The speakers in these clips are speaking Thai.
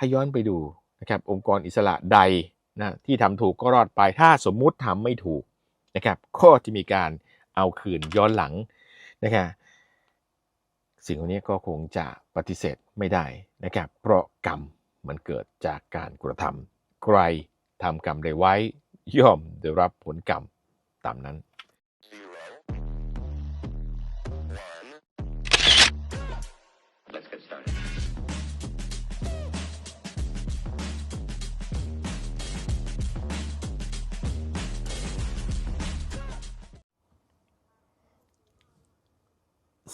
ให้ย้อนไปดูนะครับองค์กรอิสระใดนะที่ทำถูกก็รอดไปถ้าสมมุติทำไม่ถูกนะครับก็จะมีการเอาคืนย้อนหลังนะครับสิ่งเหล่านี้ก็คงจะปฏิเสธไม่ได้นะครับ เพราะกรรมมันเกิดจากการกระทำใครทำกรรมใดไว้ ย่อมได้รับผลกรรมตามนั้น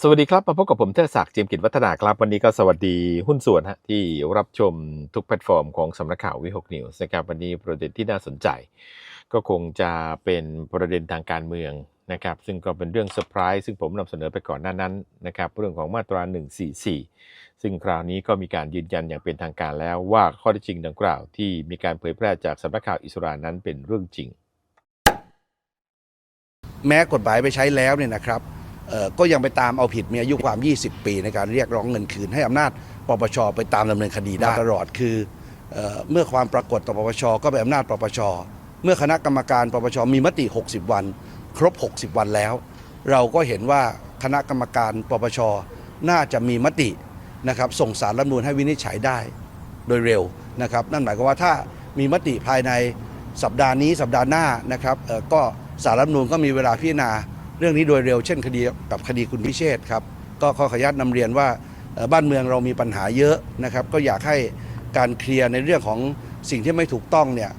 สวัสดีครับ มาพบกับผมเทศศักดิ์เจียมกิจวัฒนาครับ วันนี้ก็สวัสดีหุ้นส่วนฮะที่รับชมทุกแพลตฟอร์มของสำนักข่าววิหกนิวส์นะครับวันนี้ประเด็นที่น่าสนใจ ก็คงจะเป็นประเด็นทางการเมืองนะครับ ซึ่งก็เป็นเรื่องเซอร์ไพรส์ซึ่งผมนำเสนอไปก่อนหน้านั้นนะครับเรื่องของมาตรา 144 ซึ่งคราวนี้ก็มีการยืนยันอย่างเป็นทางการแล้วว่าข้อเท็จจริงดังกล่าวที่มีการเผยแพร่จากสำนักข่าวอิสรานั้นเป็นเรื่องจริง แม้กฎหมายไปใช้แล้วเนี่ยนะครับ ก็ยังไปตามเอาผิดมีอายุความ 20 ปี ในการเรียกร้องเงินคืนให้อำนาจปปชไปตามดำเนินคดีได้ตลอดคือเอ่อเมื่อความปรากฏต่อปปชก็เป็นอำนาจปปช เมื่อคณะกรรมการปปชมีมติ 60 วัน ครบ 60 วันแล้ว เราก็เห็นว่าคณะกรรมการปปชน่าจะมีมตินะครับส่งสารรัฐธรรมนูญให้วินิจฉัยได้โดยเร็วนะครับนั่นหมายความว่าถ้ามีมติภายในสัปดาห์นี้สัปดาห์หน้านะครับเอ่อก็สารรัฐธรรมนูญก็มีเวลาพิจารณา เรื่องนี้โดยเร็วเช่นคดีกับคดีคุณพิเชษครับก็ขอขออนุญาตนำเรียนว่าบ้านเมืองเรามีปัญหาเยอะนะครับ ก็อยากให้การเคลียร์ในเรื่องของสิ่งที่ไม่ถูกต้องเนี่ย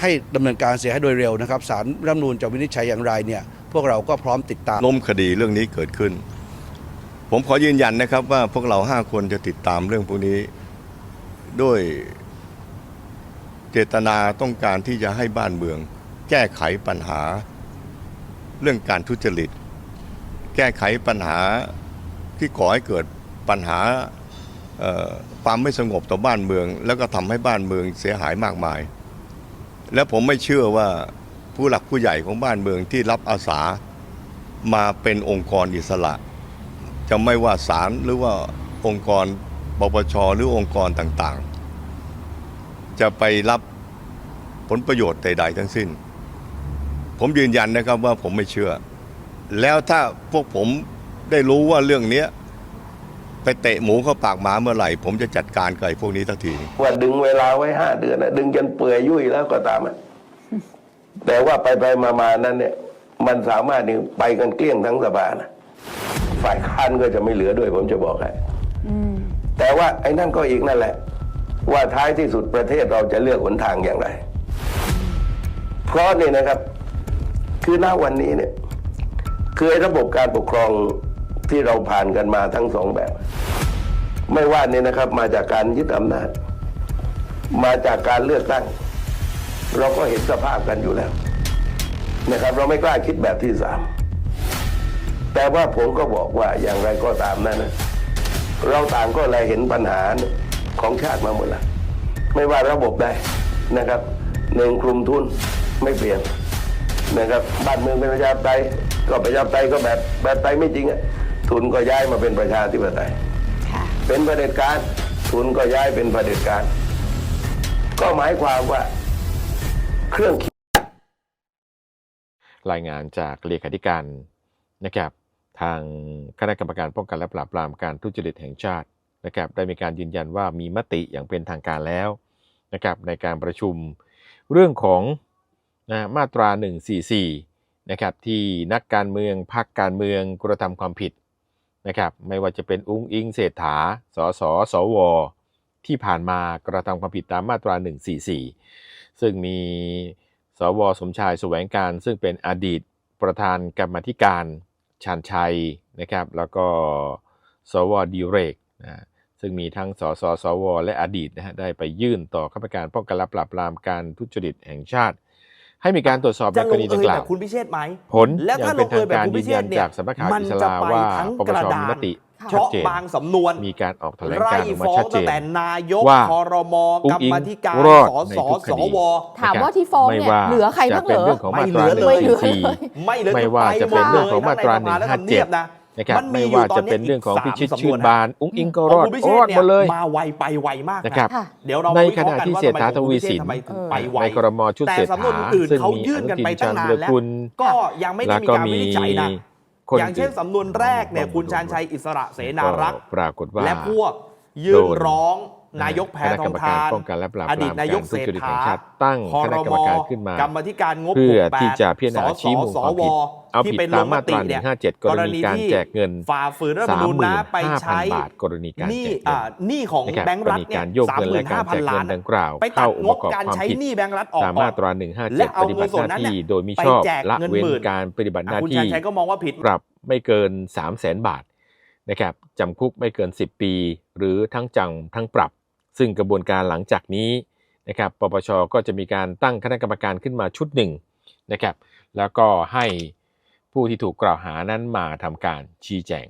ให้ดำเนินการเสียให้โดยเร็วนะครับสารรัฐมนูญจะวินิจฉัยอย่างไรเนี่ยพวกเราก็พร้อมติดตามล้มคดีเรื่องนี้เกิดขึ้น ผมขอยืนยันนะครับว่าพวกเราห้าคนจะติดตามเรื่องพวกนี้ด้วยเจตนาต้องการที่จะให้บ้านเมือง แก้ไขปัญหา เรื่องการทุจริต แก้ไขปัญหาที่ก่อให้เกิดปัญหาความไม่สงบต่อบ้านเมือง แล้วก็ทำให้บ้านเมืองเสียหายมากมาย และผมไม่เชื่อว่าผู้หลักผู้ใหญ่ของบ้านเมืองที่รับอาสามาเป็นองค์กรอิสระ จะไม่ว่าศาลหรือว่าองค์กรปปชหรือองค์กรต่างๆ จะไปรับผลประโยชน์ใดๆทั้งสิ้น ผมยืนยันนะครับว่าผมไม่เชื่อ แล้วถ้าพวกผมได้รู้ว่าเรื่องเนี้ยไปเตะหมูเข้าปากหมาเมื่อไหร่ ผมจะจัดการกับไอ้พวกนี้ทันที ว่าดึงเวลาไว้ห้าเดือนนะดึงจนเปื่อยยุ่ยแล้วก็ตามอะแต่ว่าไปไปมามานั้นเนี่ย มันสามารถนี่ไปกันเกลี้ยงทั้งสภานะฝ่ายค้านก็จะไม่เหลือด้วยผมจะบอกให้แต่ว่าไอ้นั่นก็อีกนั่นแหละ ว่าท้ายที่สุดประเทศเราจะเลือกหนทางอย่างไร เพราะนี่นะครับ คือณวันนี้เนี่ยคือไอ้ระบบการปกครองที่เราผ่านกันมาทั้งสองแบบ ไม่ว่านี่นะครับ มาจากการยึดอำนาจ มาจากการเลือกตั้ง เราก็เห็นสภาพกันอยู่แล้ว นะครับ เราไม่กล้าคิดแบบที่สามแต่ว่าผมก็บอกว่าอย่างไรก็ตามนั้นนะเราต่างก็เลยเห็นปัญหาของชาติมาหมดแล้วไม่ว่าระบบใดนะครับหนึ่งคลุมทุนไม่เปลี่ยน นะครับบ้านเมืองเป็นประชาธิปไตยก็ประชาธิปไตยก็แบบแบบไตยไม่จริงอะทุนก็ย้ายมาเป็นประชาธิปไตย ค่ะ เป็นเผด็จการทุนก็ย้ายเป็นเผด็จการ ก็หมายความว่าเครื่องคิดรายงานจากเลขาธิการนะครับทางคณะกรรมการป้องกันและปราบปรามการทุจริตแห่งชาตินะครับได้มีการยืนยันว่ามีมติอย่างเป็นทางการแล้วนะครับในการประชุมเรื่องของ นะมาตรา 144นะครับที่นักการเมืองพักการเมืองกระทำความผิดนะครับไม่ว่าจะเป็นอุ้งอิงเศรษฐาสสสว ที่ผ่านมากระทำความผิดตามมาตรา 144 ซึ่งมีสวสมชายแสวงการซึ่งเป็นอดีตประธานกรรมธิการชาญชัยนะครับแล้วก็สวดีเรกนะซึ่งมีทั้งสสสว และอดีตนะฮะได้ไปยื่นต่อคณะกรรมการป้องกันและปราบปรามการทุจริตแห่งชาติ ให้มีการตรวจสอบในจะกลรงณีเอดังยกล่าแบวบคุณพิเชษฐ์ไหมผลแล้วอย่าถ้างเป็ลนงเอทายงแบบการคุณยืพินเชยัษนฐ์เนี่ยจากสำนักข่าวมัอิสจะราไปว่าทั้งปปกระชดามีษมติเพชัดราะเจนบางสำนวนมีการออกแถลงไร่การณ์ออกมาฟ้อชังดเจตั้งนแต่นายกว่าคอรมอุ๊กงรอิ๊งรมาธิการรอดสในสทุกคสดีวถามว่าที่ฟ้องไม่เนี่ยว่าเหลือใครจะบ้างเหเป็รนอเรื่องของมาไม่ตราเหลือเลย144ไม่เหลือไม่ว่าจะเป็นเรื่องของมาตราไปหดเลยทั้งในสภและทำเนียบ นะนะครับมันไม่มีอยู่ว่าตอจะนนี้เป็นเรื่องของอีกพิชิตสามชื่นสำนวนบาน อุ้งอิงก็ขรองอดคุณพิเชรษอดเนี่หมดเลยมาไวไปไวมากนะครับนะเดี๋ยวเราในมาวิขเคราะณะห์กันที่ว่าเศรษฐาทำไมทวีสินทำไมถึงเออไปไวในกรมชุดแต่เศรษสำนวนฐาอื่นซึ่งเขามียื่อนนุกันทิไปนตั้ชางญนาวินรแล้วกุลก็ยังไม่ได้แล้วมีก็การวินิจฉัยนะคนอย่างเช่นอื่นสำนวนแรกเนี่ยคุณชาญชัยอิสระเสนารักษ์ก็ปรากฏว่าและพวกยื่โดนนร้อง นายกแพคณะทกรองรมการทานป้องกันและปราบอปดีราตมนายกการเศทุรษจริตแห่ฐางชาติตั้งคอคณะรกรรมมการขึ้นมากรรมธิการงบเพื่อ68ที่จะพิจารณาชี้มูลความผิดเอาผิดตามมาตราเนี่ย157 กรณีการแจกเงินฝ่าฝืนรัฐธรรมนูญนะไปใช้35,000บาทกรณีการหนี้แจกเงิอ่านหนี้ของนะครับแบงก์รัฐกรณีเนี่ยการโยกสามเงินหมื่และนกาห้ารพัแจนกล้าเงินนดังกล่าวไปตัเข้าดองงค์ปบระกอบการความใช้ผิดหนี้แบงก์รัฐออกตามมาตราและ157เอาปฏิเงิบันติส่หวนนั้น้านเนี่ยที่โดยมิไปชอบแจกละเงินเว้นหมื่นการปฏิบัติหอะน้าคุณที่ชาญชัยก็มองว่าผิดปรับไม่เกิน 3 0 0แสนบาทนะครับจำคุกไม่เกิน 10 ปี หรือทั้งจำทั้งปรับ ซึ่งกระบวนการหลังจากนี้นะครับปปชก็จะมีการตั้งคณะกรรมการขึ้นมาชุดหนึ่งนะครับ แล้วก็ให้ผู้ที่ถูกกล่าวหานั้นมาทำการชี้แจง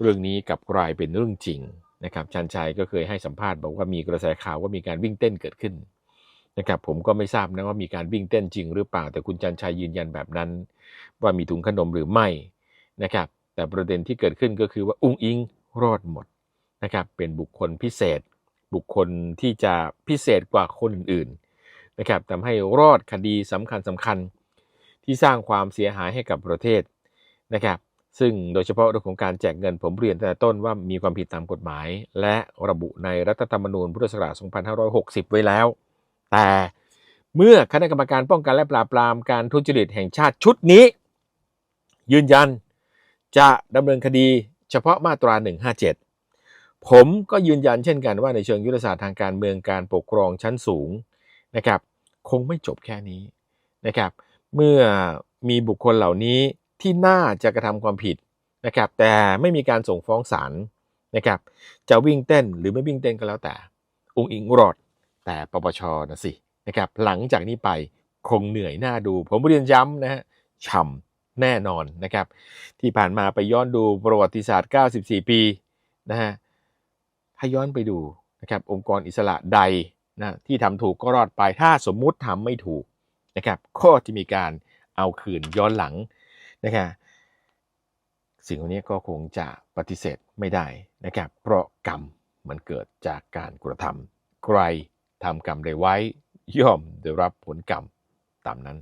เรื่องนี้กับกลายเป็นเรื่องจริงนะครับชันชัยก็เคยให้สัมภาษณ์บอกว่ามีกระแสข่าวว่ามีการวิ่งเต้นเกิดขึ้นนะครับผมก็ไม่ทราบนะว่ามีการวิ่งเต้นจริงหรือเปล่า แต่คุณชันชัยยืนยันแบบนั้น ว่ามีถุงขนมหรือไม่นะครับ แต่ประเด็นที่เกิดขึ้นก็คือว่าอุ้งอิงรอดหมด นะครับเป็นบุคคลพิเศษ บุคคลที่จะพิเศษกว่าคนอื่นๆนะครับทำให้รอดคดีสำคัญสำคัญที่สร้างความเสียหายให้กับประเทศนะครับซึ่งโดยเฉพาะเรื่องของการแจกเงินผมเรียนตั้งแต่ต้นว่ามีความผิดตามกฎหมาย และระบุในรัฐธรรมนูญพุทธศักราช 2560 ไว้แล้ว แต่เมื่อคณะกรรมการป้องกันและปราบปรามการทุจริตแห่งชาติชุดนี้ ยืนยันจะดำเนินคดีเฉพาะมาตรา 157 ผมก็ยืนยันเช่นกันว่าในเชิงยุทธศาสตร์ทางการเมืองการปกครองชั้นสูงนะครับคงไม่จบแค่นี้นะครับเมื่อมีบุคคลเหล่านี้ที่น่าจะกระทำความผิดนะครับแต่ไม่มีการส่งฟ้องศาลนะครับจะวิ่งเต้นหรือไม่วิ่งเต้นก็แล้วแต่ องค์อิงรอดแต่ปปชนะสินะครับหลังจากนี้ไปคงเหนื่อยหน้าดู ผมเรียนย้ำนะฮะฉ่ำแน่นอนนะครับที่ผ่านมาไปย้อนดูประวัติศาสตร์ 94 ปีนะฮะ ถ้าย้อนไปดูนะครับองค์กรอิสระใดนะที่ทำถูกก็รอดไปถ้าสมมุติทำไม่ถูกนะครับก็จะมีการเอาคืนย้อนหลังนะครับสิ่งเหล่านี้ก็คงจะปฏิเสธไม่ได้นะครับเพราะกรรมมันเกิดจากการกระทำใครทำกรรมใดไว้ ย่อมได้รับผลกรรมตามนั้น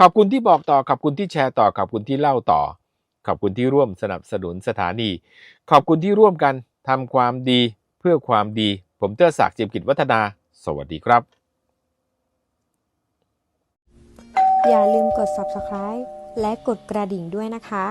ขอบคุณที่บอกต่อขอบคุณที่แชร์ต่อขอบคุณที่เล่าต่อ ขอบคุณที่ร่วมสนับสนุนสถานี ขอบคุณที่ร่วมกันทำความดี พื่อความดี ผมเตื้อศักดิ์จิมกิจวัฒนา สวัสดีครับ อย่าลืมกด subscribe และกดกระดิ่งด้วยนะคะ